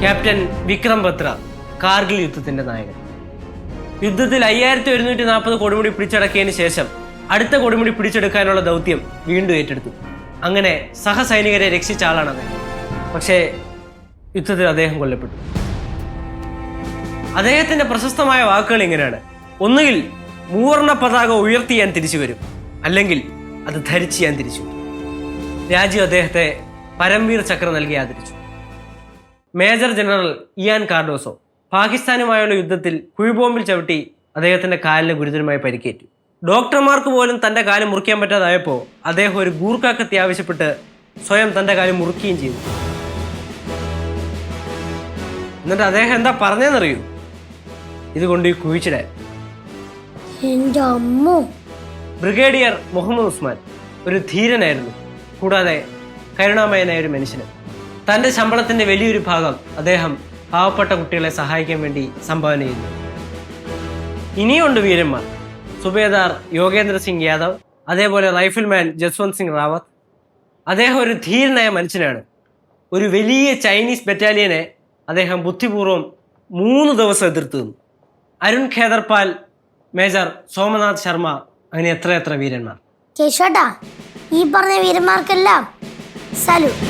Captain Vikram Batra Kargil യുദ്ധത്തിന്റെ നായകൻ. യുദ്ധത്തിൽ അയ്യായിരത്തി ഒരുന്നൂറ്റി നാൽപ്പത് കൊടുമുടി പിടിച്ചടക്കിയതിന് ശേഷം അടുത്ത കൊടുമുടി പിടിച്ചെടുക്കാനുള്ള ദൗത്യം വീണ്ടും ഏറ്റെടുത്തു. അങ്ങനെ സഹസൈനികരെ രക്ഷിച്ച ആളാണ് അദ്ദേഹം. പക്ഷേ യുദ്ധത്തിൽ അദ്ദേഹം കൊല്ലപ്പെട്ടു. അദ്ദേഹത്തിന്റെ പ്രശസ്തമായ വാക്കുകൾ ഇങ്ങനെയാണ്. ഒന്നുകിൽ മൂവർണ പതാക ഉയർത്തി ഞാൻ തിരിച്ചു വരും അല്ലെങ്കിൽ അത് ധരിച്ച് ഞാൻ തിരിച്ചു രാജ്യം അദ്ദേഹത്തെ പരംവീർ ചക്ര നൽകി ആദരിച്ചു. മേജർ ജനറൽ ഇയാൻ കാർഡോസോ പാകിസ്ഥാനുമായുള്ള യുദ്ധത്തിൽ കുഴിബോംബിൽ ചവിട്ടി അദ്ദേഹത്തിന്റെ കാലിന് ഗുരുതരമായി പരിക്കേറ്റു. ഡോക്ടർമാർക്ക് പോലും തന്റെ കാൽ മുറിക്കാൻ പറ്റാതായപ്പോൾ അദ്ദേഹം ഒരു ഗൂർക്കാക്കത്തി ആവശ്യപ്പെട്ട് സ്വയം തന്റെ കാൽ മുറിക്കുകയും ചെയ്തു. എന്നിട്ട് അദ്ദേഹം എന്താ പറഞ്ഞതെന്നറിയൂ? ഇതുകൊണ്ട് ഈ കുഴിച്ചിടാൻ ബ്രിഗേഡിയർ മുഹമ്മദ് ഉസ്മാൻ ഒരു ധീരനായിരുന്നു. കൂടാതെ കരുണാമയനായ ഒരു മനുഷ്യന് തന്റെ ശമ്പളത്തിന്റെ വലിയൊരു ഭാഗം അദ്ദേഹം പാവപ്പെട്ട കുട്ടികളെ സഹായിക്കാൻ വേണ്ടി സംഭാവന ചെയ്യുന്നു. ഇനിയുണ്ട് വീരന്മാർ. സുബേദാർ യോഗേന്ദ്ര സിംഗ് യാദവ് അതേപോലെ റൈഫിൾമാൻ ജസ്വന്ത് സിംഗ് റാവത്ത്. അദ്ദേഹം ഒരു ധീരനായ മനുഷ്യനാണ്. ഒരു വലിയ ചൈനീസ് ബറ്റാലിയനെ അദ്ദേഹം ബുദ്ധിപൂർവം മൂന്ന് ദിവസം എതിർത്ത് നിന്നു. അരുൺ ഖേദർപാൽ മേജർ സോമനാഥ് ശർമ്മ അങ്ങനെ എത്ര എത്ര വീരന്മാർ. കേശോട്ടാ ഈ പറഞ്ഞ വീരന്മാർക്കെല്ലാം സലൂട്ട്